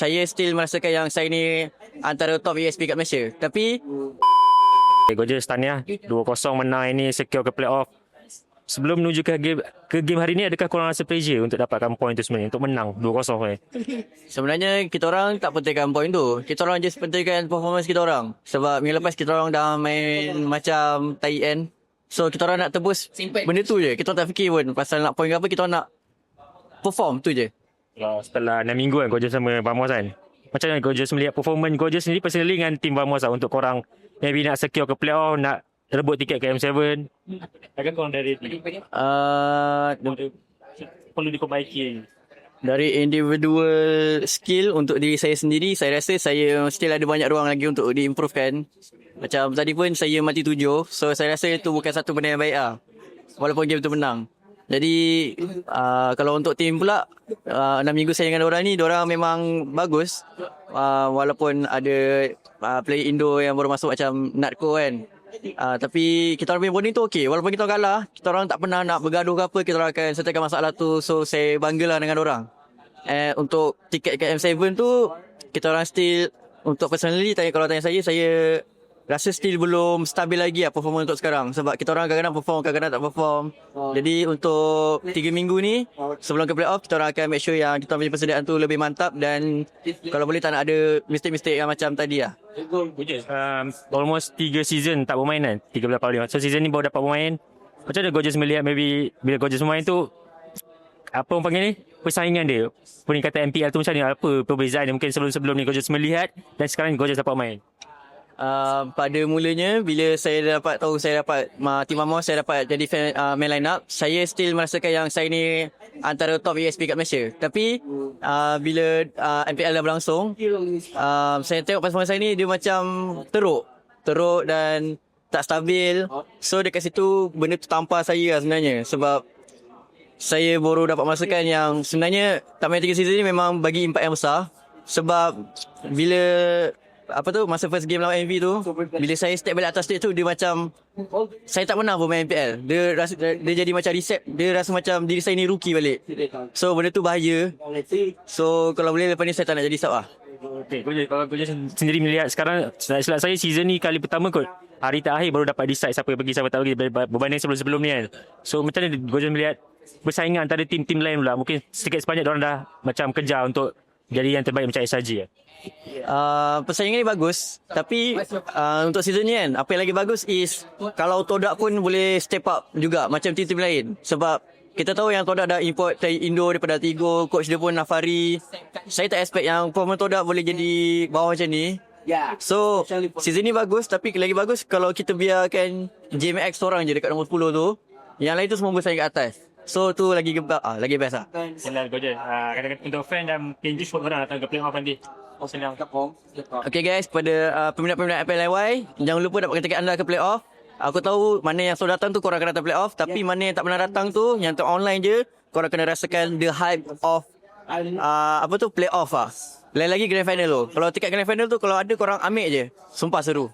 saya still merasakan yang saya ni antara top ESP kat Malaysia. Tapi Okay, Gorgeous tahniah 2-0 menang ini secure ke playoff. Sebelum menuju ke game ke game hari ni adakah korang rasa pressure untuk dapatkan point tu sebenarnya untuk menang 2-0 ni? sebenarnya kita orang tak pentingkan point tu. Kita orang just pentingkan performance kita orang. Sebab minggu lepas kita orang dah main macam tie end. So kita orang nak tebus benda tu je. Kita orang tak fikir pun pasal nak point ke apa. Kita orang nak perform tu je. Kalau setelah 6 minggu kan Gorgeous sama Vamos kan. Macam mana Gorgeous melihat performance Gorgeous sendiri personally dengan tim Vamos lah untuk korang maybe nak secure ke playoff, nak rebut tiket ke M7. Agak korang dari Uh, perlu diperbaiki. dari individual skill untuk diri saya sendiri, saya rasa saya still ada banyak ruang lagi untuk diimprovekan. Macam tadi pun saya mati tujuh. So saya rasa itu bukan satu benda yang baik lah. Walaupun game tu menang. Jadi uh, kalau untuk tim pula uh, 6 minggu saya dengan orang ni orang memang bagus. Uh, walaupun ada uh, player Indo yang baru masuk macam Natko kan. Uh, tapi kita orang punya bonding tu okey. Walaupun kita kalah kita orang tak pernah nak bergaduh ke apa kita orang akan settlekan masalah tu. So saya banggalah dengan orang eh untuk tiket ke M7 tu kita orang still untuk personally tanya kalau tanya saya saya rasa still belum stabil lagi lah performance untuk sekarang sebab kita orang kadang-kadang perform kadang-kadang tak perform jadi untuk 3 minggu ni sebelum ke playoff kita orang akan make sure yang kita orang punya persediaan tu lebih mantap dan kalau boleh tak nak ada mistake-mistake yang macam tadi lah. Um, almost 3 season tak bermain kan. 13 kali. So season ni baru dapat bermain. Macam mana Gorgeous melihat maybe bila Gorgeous bermain tu apa orang panggil ni? Persaingan dia. Peningkatan MPL tu macam ni. Apa perbezaan dia mungkin sebelum-sebelum ni Gorgeous melihat dan sekarang Gorgeous dapat main. Uh, pada mulanya bila saya dapat tahu saya dapat uh, tim Amos saya dapat jadi fan, uh, main line up saya still merasakan yang saya ni antara top ESP kat Malaysia. Tapi uh, bila uh, MPL dah berlangsung uh, saya tengok performance saya ni dia macam teruk. Teruk dan tak stabil. So dekat situ benda tu tampar saya lah sebenarnya. Sebab saya baru dapat merasakan yang sebenarnya tak main 3 season ni memang bagi impak yang besar. Sebab bila apa tu masa first game lawan MV tu bila saya step balik atas stage tu dia macam saya tak pernah pun main MPL dia rasa dia jadi macam reset dia rasa macam diri saya ni rookie balik so benda tu bahaya so kalau boleh lepas ni saya tak nak jadi sub lah Okay, kalau Gorgeous sendiri melihat sekarang silap silap saya season ni kali pertama kot. Hari terakhir baru dapat decide siapa yang pergi siapa tak pergi ber- berbanding sebelum-sebelum ni kan. So macam mana Gorgeous melihat persaingan antara tim-tim lain pula. Mungkin sedikit sebanyak orang dah macam kejar untuk jadi yang terbaik macam SRG ya. Uh, persaingan ni bagus Tapi uh, Untuk season ni kan Apa yang lagi bagus is Kalau Todak pun boleh step up juga Macam tim-tim lain. Sebab Kita tahu yang Todak dah import dari Indo daripada Tigo Coach dia pun Nafari. Saya tak expect yang Performance Todak boleh jadi Bawah macam ni. So Season ni bagus Tapi lagi bagus Kalau kita biarkan JMX seorang je Dekat nombor 10 tu. Yang lain tu semua bersaing kat atas So tu lagi gebak ah, Lagi best lah Senang Gorgeous. Uh, kadang-kadang untuk fan dan PNG support orang datang ke playoff nanti. Oh senang. Okay guys, pada uh, peminat-peminat FLIY, jangan lupa dapatkan tiket anda ke playoff. Aku tahu mana yang sudah datang tu korang akan datang playoff, tapi mana yang tak pernah datang tu, yang tu online je, korang kena rasakan the hype of uh, apa tu playoff ah. Lain lagi grand final tu. Kalau tiket grand final tu kalau ada korang ambil je. Sumpah seru.